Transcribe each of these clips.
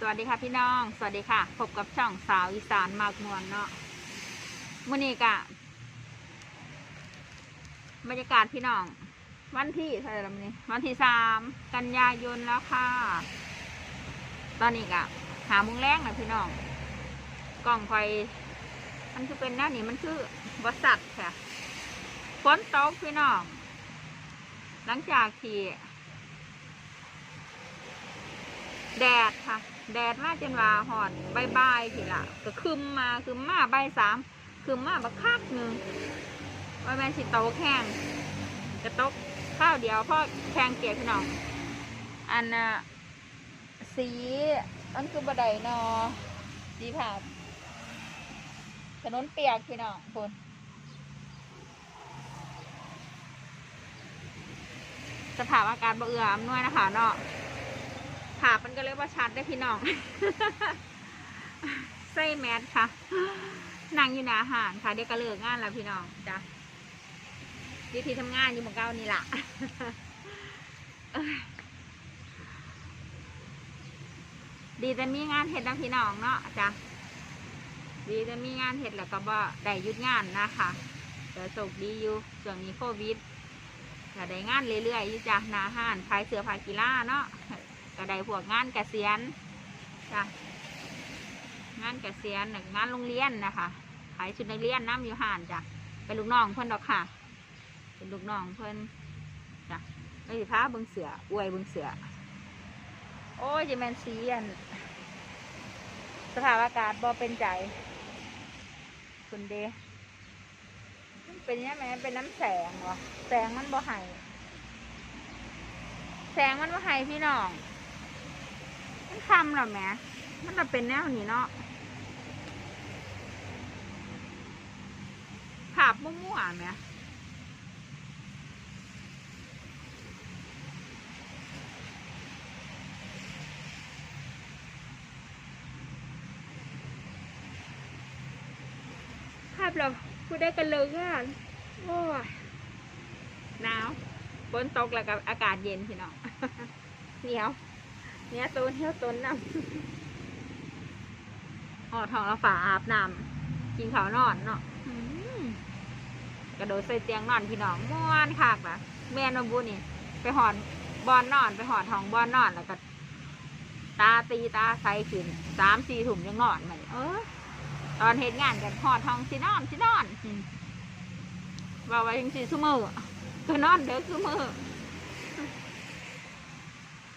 สวัสดีค่ะพี่น้อง สวัสดีค่ะ พบกับช่องสาวอีสานมากมวนเนาะมื่อนี้กะบรรยากาศพี่น้อง วันที่เท่าไหร่ละมื้อนี้วันที่สามกันยายนแล้วค่ะ ตอนนี้กะหามุงแรงนะพี่น้อง กล่องไฟมันคือเป็นหน้านี่มันคือบริษัทค่ะฝนตกพี่น้อง หลังจากที่แดดค่ะ แดดมาจนว่าหอนบายบทีละก็คืมมาคืมมาใบสามคืมมาบักคักหนึ่งว่าแมนสิโตแข่งกระตกข้าวเดียวพ่อแข่งเกลียพี่น้อง อันน่ะสีอันคือบัไดนอสีผาถนนเปียกพี่น้องคุณสภาพอากาศบ่เอื้ออำนวยนะคะเนาะ ภาพมันก็เลยว่าชัดได้พี่น้อง ใส่แมสค่ะ นั่งอยู่หน้าอาหารค่ะ เดี๋ยวก็เลิกงานแล้วพี่น้องจ้ะวิธีทำงานอยู่หมองเก้านี่ล่ะดีแต่มีงานเห็ดนะพี่น้องเนาะจ้ะดีแต่มีงานเห็ดแล้วก็บ่ได้หยุดงานนะคะแต่โชคดีอยู่ช่วงนี้โควิดก็ได้งานเรื่อยๆอยู่จ้ะหนาห้านขายเสื้อผ้ากีฬาเนาะ ก็ได้พวกงานเกษียณจ้ะงานเกษียณน่ะงานโรงเรียนนะคะ ขายชุดนักเรียนน้ำอยู่ห่านจ้ะเป็นลูกน้องเพื่อนดอกค่ะ เป็นลูกน้องเพื่อนจ้ะไม่สิพาเบิงเสืออวยเบิงเสือโอ้ยจะแมนซีอันสภาพอากาศบ่เป็นใจคุณเดเป็นยังไงเป็นน้ำแสงวะแสงมันบ่ใหายแสงมันบ่ใหายพี่น้อง คำหรอแม่มันจะเป็นแนวนี้เนาะภาพมั่วๆแม่ภาพเราพูดได้กันเลยอะโอ้ยหนาวฝนตกแล้วกับอากาศเย็นพี่น้องเหนียว เนี่ยตูนเที่ยวตูนน้ำอ๋อทองละฝาอาบน้ำกินข้าวนอนเนาะกระโดดใส่เตียงนอนพี่น้องม่วนคักนะแม่นบุนี่ไปหอนบอนนอน ไปหอนทองบอนนอนแล้วก็ ตาตีตาใสขึ้นสามสี่ถุ่มยังนอนไหมเออตอนเหตุงานกันหอดทองสินอนสินอนอืมว่าไว้ยังสิซุมือก็นอนเด้อคือมือ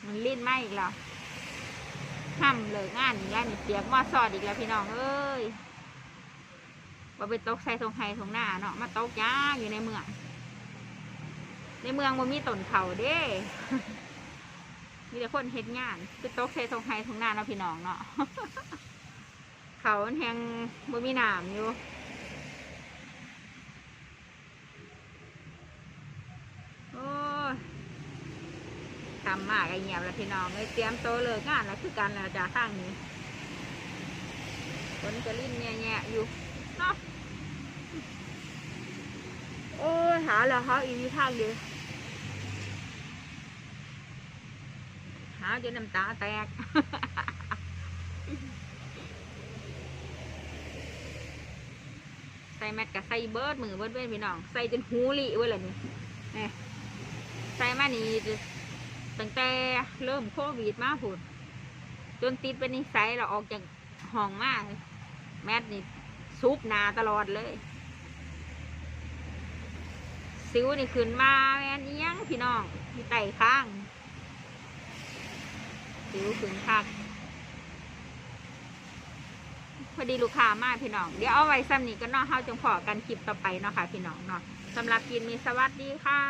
มันลิ้นไหมอีกแล้วห้ำเลยงานอีกแล้วนี่เปียกมาสอดอีกแล้วพี่น้องเอ้ยว่าไปตกใส่ทงไฮทงหน้าเนาะมาตกยาอยู่ในเมือง ในเมืองมันมีต้นเขาเด้มีแต่คนเฮ็ดงานไปตกใส่ทงไฮทงหน้าเนาะพี่น้องเนาะเขาแหงบ่มีน้ำอยู่ โอ้ย ทำมากไอเงียบแล้วพี่น้องเลยเตรียมโตเลิกงานแล้วคือกันแล้วจ้าข้างนี้ฝนจะลิ้นแง่ๆอยู่เนาะโอ้ยหาแล้วหาอีกทางเดียวหาจนน้ำตาแตกใส่แมทกับใส่เบิร์ดมือเบิร์ดเว้นพี่น้อง ใส่จนหูหลีเว้ยล่ะนี่นี่ใส่มานี่ ตั้งแต่เริ่มโควิดมาพุ่นจนติดเป็นนิสัยเราออกจากห้องมากแมทนี่ซุปนาตลอดเลยสิวนี่ขึ้นมาแม่นอิหยังพี่น้องมีไตข้างสิวขึ้นคักพอดีลูกค้ามากพี่น้อง เดี๋ยวเอาไว้ซ้ำนี้ก็นอกเฮาจังพอกันคลิปต่อไปเนาะค่ะพี่น้องเนาะสำหรับกินมีสวัสดีค่ะ